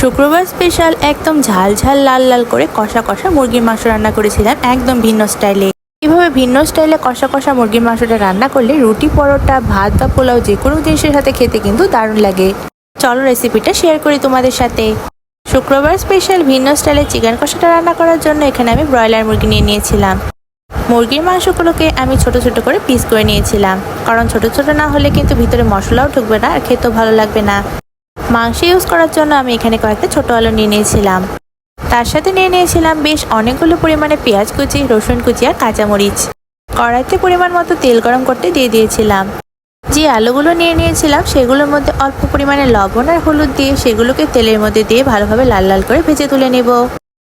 শুক্রবার স্পেশাল একদম ঝাল ঝাল, লাল লাল করে কষা কষা মুরগির মাংস রান্না করেছিলাম একদম ভিন্ন স্টাইলে এভাবে ভিন্ন স্টাইলে কষা কষা মুরগির মাংসটা রান্না করলে রুটি, পরোটা, ভাত বা পোলাও যে কোনো জিনিসের সাথে খেতে কিন্তু দারুণ লাগে। চলো রেসিপিটা শেয়ার করি তোমাদের সাথে। শুক্রবার স্পেশাল ভিন্ন স্টাইলে চিকেন কষাটা রান্না করার জন্য এখানে আমি ব্রয়লার মুরগি নিয়ে নিয়েছিলাম। মুরগির মাংসগুলোকে আমি ছোট ছোট করে পিস করে নিয়েছিলাম। কারণ ছোট ছোট না হলে কিন্তু ভিতরে মশলাও ঢুকবে না আর খেতেও ভালো লাগবে না। মাংস ইউজ করার জন্য আমি এখানে কয়েকটা ছোট আলু নিয়ে নিয়েছিলাম। তার সাথে নিয়ে নিয়েছিলাম বেশ অনেকগুলো পরিমাণে পেঁয়াজ কুচি, রসুন কুচি আর কাঁচামরিচ। কড়াইতে পরিমাণ মতো তেল গরম করতে দিয়ে দিয়েছিলাম। যে আলুগুলো নিয়ে নিয়েছিলাম, সেগুলোর মধ্যে অল্প পরিমাণে লবণ আর হলুদ দিয়ে সেগুলোকে তেলের মধ্যে দিয়ে ভালোভাবে লাল লাল করে ভেজে তুলে নেব।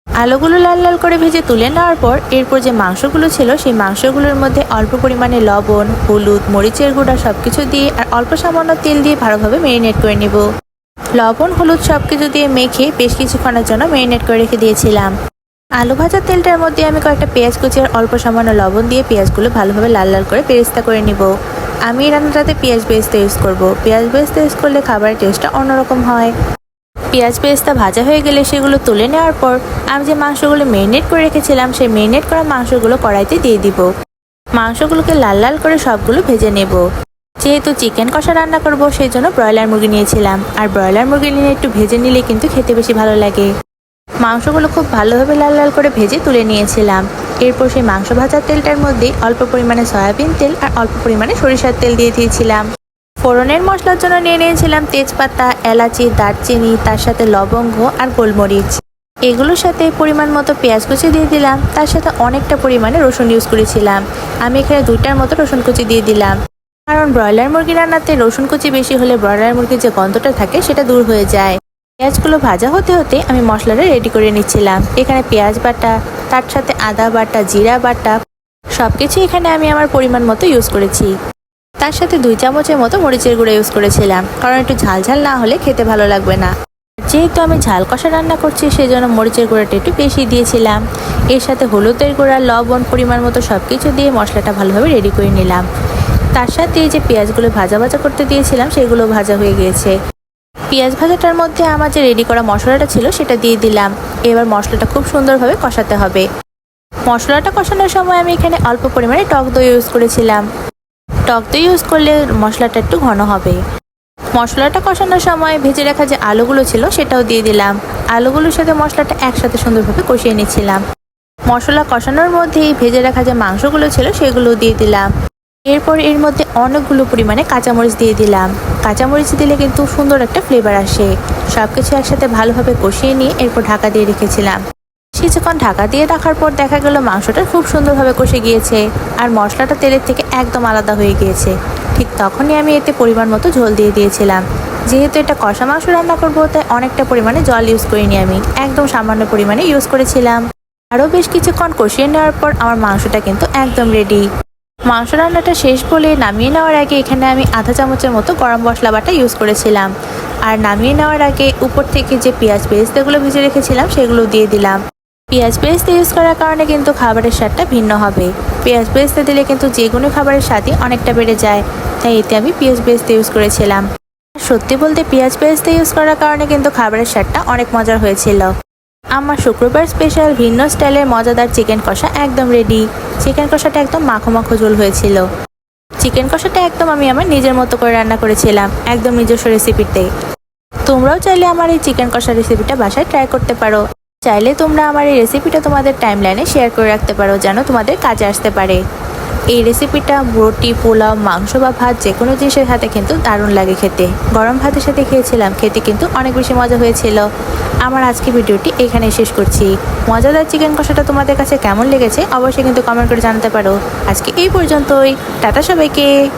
আলুগুলো লাল লাল করে ভেজে তুলে নেওয়ার পর, এরপর যে মাংসগুলো ছিল, সেই মাংসগুলোর মধ্যে অল্প পরিমাণে লবণ, হলুদ, মরিচের গুঁড়া সব কিছু দিয়ে আর অল্প সামান্য তেল দিয়ে ভালোভাবে মেরিনেট করে নেব। লবণ, হলুদ সব কিছু দিয়ে মেখে বেশ কিছুক্ষণের জন্য মেরিনেট করে রেখে দিয়েছিলাম। আলু ভাজার তেলটার মধ্যে আমি কয়েকটা পেঁয়াজ কুচি আর অল্প সামান্য লবণ দিয়ে পেঁয়াজগুলো ভালোভাবে লাল লাল করে পেরেস্তা করে নিব। আমি রান্নাটাতে পেঁয়াজ বেরেস্তা ইউজ করব। পেঁয়াজ বেরেস্তা ইউজ করলে খাবারের টেস্টটা অন্যরকম হয়। পেঁয়াজ বেরেস্তা ভাজা হয়ে গেলে সেগুলো তুলে নেওয়ার পর আমি যে মাংসগুলো মেরিনেট করে রেখেছিলাম, সেই মেরিনেট করা মাংসগুলো কড়াইতে দিয়ে দিব। মাংসগুলোকে লাল লাল করে সবগুলো ভেজে নেব। যেহেতু চিকেন কষা রান্না করব সেই জন্য ব্রয়লার মুরগি নিয়েছিলাম। আর ব্রয়লার মুরগি নিয়ে একটু ভেজে নিলে কিন্তু খেতে বেশি ভালো লাগে। মাংসগুলো খুব ভালোভাবে লাল লাল করে ভেজে তুলে নিয়েছিলাম। এরপর সেই মাংস ভাজার তেলটার মধ্যে অল্প পরিমাণে সয়াবিন তেল আর অল্প পরিমাণে সরিষার তেল দিয়ে দিয়েছিলাম। ফোড়নের মশলার জন্য নিয়ে নিয়েছিলাম তেজপাতা, এলাচি, দারচিনি, তার সাথে লবঙ্গ আর গোলমরিচ। এগুলোর সাথে পরিমাণ মতো পেঁয়াজ কুচি দিয়ে দিলাম। তার সাথে অনেকটা পরিমাণে রসুন ইউজ করেছিলাম। আমি এখানে দুইটার মতো রসুন কুচি দিয়ে দিলাম। কারণ ব্রয়লার মুরগি রান্নাতে রসুন কুচি বেশি হলে ব্রয়লার মুরগির যে গন্ধটা থাকে সেটা দূর হয়ে যায়। পেঁয়াজগুলো ভাজা হতে হতে আমি মশলাটা রেডি করে নিচ্ছিলাম। এখানে পেঁয়াজ বাটা, তার সাথে আদা বাটা, জিরা বাটা সব কিছু এখানে আমি আমার পরিমাণ মতো ইউজ করেছি। তার সাথে দুই চামচের মতো মরিচের গুঁড়ো ইউজ করেছিলাম, কারণ একটু ঝাল ঝাল না হলে খেতে ভালো লাগবে না। যেহেতু আমি ঝাল কষা রান্না করছি সেই জন্য মরিচের গুঁড়োটা একটু বেশি দিয়েছিলাম। এর সাথে হলুদের গুঁড়া, লবণ পরিমাণ মতো সব কিছু দিয়ে মশলাটা ভালোভাবে রেডি করে নিলাম। তার সাথে যে পেঁয়াজগুলো ভাজা ভাজা করতে দিয়েছিলাম, সেগুলো ভাজা হয়ে গিয়েছে। পেঁয়াজ ভাজাটার মধ্যে আমার যে রেডি করা মশলাটা ছিল, সেটা দিয়ে দিলাম। এবার মশলাটা খুব সুন্দরভাবে কষাতে হবে। মশলাটা কষানোর সময় আমি এখানে অল্প পরিমাণে টক দই ইউজ করেছিলাম। টক দই ইউজ করলে মশলাটা একটু ঘন হবে। মশলাটা কষানোর সময় ভেজে রাখা যে আলুগুলো ছিল, সেটাও দিয়ে দিলাম। আলুগুলোর সাথে মশলাটা একসাথে সুন্দরভাবে কষিয়ে নিচ্ছিলাম। মশলা কষানোর মধ্যেই ভেজে রাখা যে মাংসগুলো ছিল, সেগুলো দিয়ে দিলাম। এরপর এর মধ্যে অনেকগুলো পরিমাণে কাঁচামরিচ দিয়ে দিলাম। কাঁচামরিচ দিলে কিন্তু সুন্দর একটা ফ্লেভার আসে। সব কিছু একসাথে ভালোভাবে কষিয়ে নিয়ে এরপর ঢাকা দিয়ে রেখেছিলাম। কিছুক্ষণ ঢাকা দিয়ে রাখার পর দেখা গেল মাংসটা খুব সুন্দরভাবে কষে গিয়েছে আর মশলাটা তেলের থেকে একদম আলাদা হয়ে গিয়েছে। ঠিক তখনই আমি এতে পরিমাণ মতো ঝোল দিয়ে দিয়েছিলাম। যেহেতু এটা কষা মাংস রান্না করব, তাই অনেকটা পরিমাণে জল ইউজ করিনি আমি। একদম সামান্য পরিমাণে ইউজ করেছিলাম। আরও বেশ কিছুক্ষণ কষিয়ে নেওয়ার পর আমার মাংসটা কিন্তু একদম রেডি মাংস রান্নাটা শেষ বলে নামিয়ে নেওয়ার আগে এখানে আমি আধা চামচের মতো গরম মশলা বাটা ইউজ করেছিলাম। আর নামিয়ে নেওয়ার আগে উপর থেকে যে পেঁয়াজ পেস্তাগুলো ভেজে রেখেছিলাম, সেগুলো দিয়ে দিলাম। পেঁয়াজ পেস্তা ইউজ করার কারণে কিন্তু খাবারের স্বাদটা ভিন্ন হবে। পেঁয়াজ পেস্তা দিলে কিন্তু যে কোনো খাবারের স্বাদই অনেকটা বেড়ে যায়। তাই এতে আমি পেঁয়াজ পেস্তা ইউজ করেছিলাম। সত্যি বলতে পেঁয়াজ পেস্তা ইউজ করার কারণে কিন্তু খাবারের স্বাদটা অনেক মজার হয়েছিল। আমার শুক্রবার স্পেশাল ভিন্ন স্টাইলের মজাদার চিকেন কষা একদম রেডি চিকেন কষাটা একদম মাখো মাখো ঝোল হয়েছিল। চিকেন কষাটা একদম আমি আমার নিজের মতো করে রান্না করেছিলাম, একদম নিজস্ব রেসিপিতে তোমরাও চাইলে আমার এই চিকেন কষা রেসিপিটা বাসায় ট্রাই করতে পারো। চাইলে তোমরা আমার এই রেসিপিটা তোমাদের টাইমলাইনে শেয়ার করে রাখতে পারো, যেন তোমাদের কাজে আসতে পারে। এই রেসিপিটা রুটি, পোলাও, মাংস বা ভাত যে কোনো জিনিসের সাথে কিন্তু দারুণ লাগে খেতে। গরম ভাতের সাথে খেয়েছিলাম, খেতে কিন্তু অনেক বেশি মজা হয়েছিল। আমার আজকে ভিডিওটি এখানে শেষ করছি। মজাদার চিকেন কষাটা তোমাদের কাছে কেমন লেগেছে, অবশ্যই কিন্তু কমেন্ট করে জানাতে পারো। আজকে এই পর্যন্তই। টাটা সবাইকে।